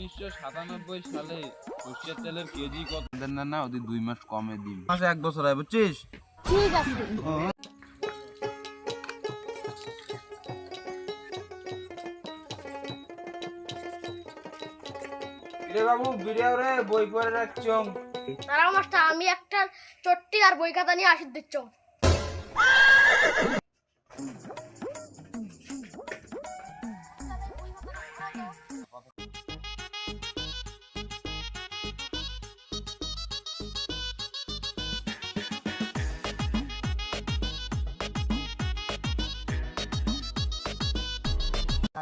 উনিশশো সাতানব্বই সালে সর্ষের তেলের কেজি কত? না না ওদের দুই মাস কমে দিন। মাসে এক বছর হয় বুঝছিস? ঠিক আছে। রে বাবু রে বই পড়ে মাস্টার আমি একটা চট্টি আর বই খাতা নিয়ে আসি দিচ্ছ।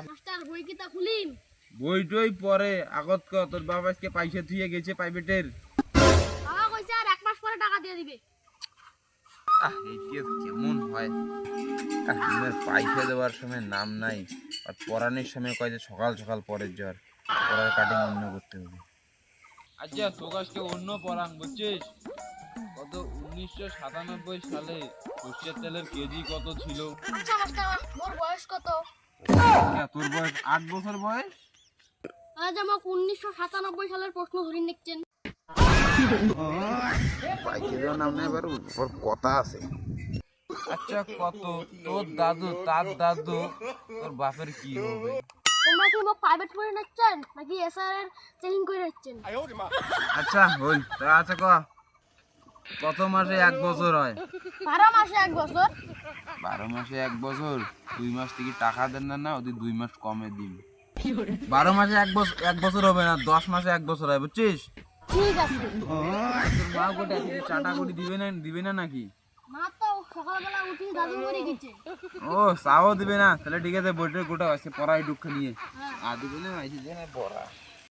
মাস্টার বই কিতা খুলিম? বই টই পরে আগত ক তোর বাবা আজকে পয়সা থুয়ে গেছে প্রাইভেটের বাবা কইছে আর এক মাস পরে টাকা দিয়ে দিবে। আহ এইটা কেমন হয়। আহ, পয়সা দেওয়ার সময় নাম নাই আর পড়ানোর সময় কয় যে সকাল সকাল পরের জ্বর পড়ার কাটিং অন্য করতে হবে। আচ্ছা তোকাশকে অন্য পড়ান বুঝছিস? কত উনিশশো সাতানব্বই সালে সর্ষের তেলের কেজি কত ছিল? আচ্ছা মোর বয়স কত? তোর বয়স আট বছর বয়স? আজ আমাকে উনিশশো সাতানব্বই সালের প্রশ্ন ধরে নিচ্ছেন। পয়সা নাম নাই এবার ওর কথা আছে। আচ্ছা কত? তোর দাদু তার দাদু তোর বাপের কি হবে? তোমরা কি মোক প্রাইভেট নিচ্ছেন? নাকি এসআর এর চেকিং করে নিচ্ছেন? আচ্ছা হই আচ্ছা ক। কত মাসে এক বছর হয়। বারো মাসে এক বছর? বারো মাসে এক বছর দুই মাস থেকে টাকা দেন না না ওদের দুই মাস কমে দিন। বারো মাসে এক বছর এক বছর হবে না দশ মাসে এক বছর হয় বুঝছিস? ঠিক আছে। তোর মা গোটা চাটা করে দিবে না দিবে না নাকি? মা তো সকালবেলা উঠি দাদু করে গেছে। ও চাও দিবে না তাহলে ঠিক আছে বইটার গোটা আছে পড়াই দুঃখ নিয়ে। আর দিবে না যে না পড়া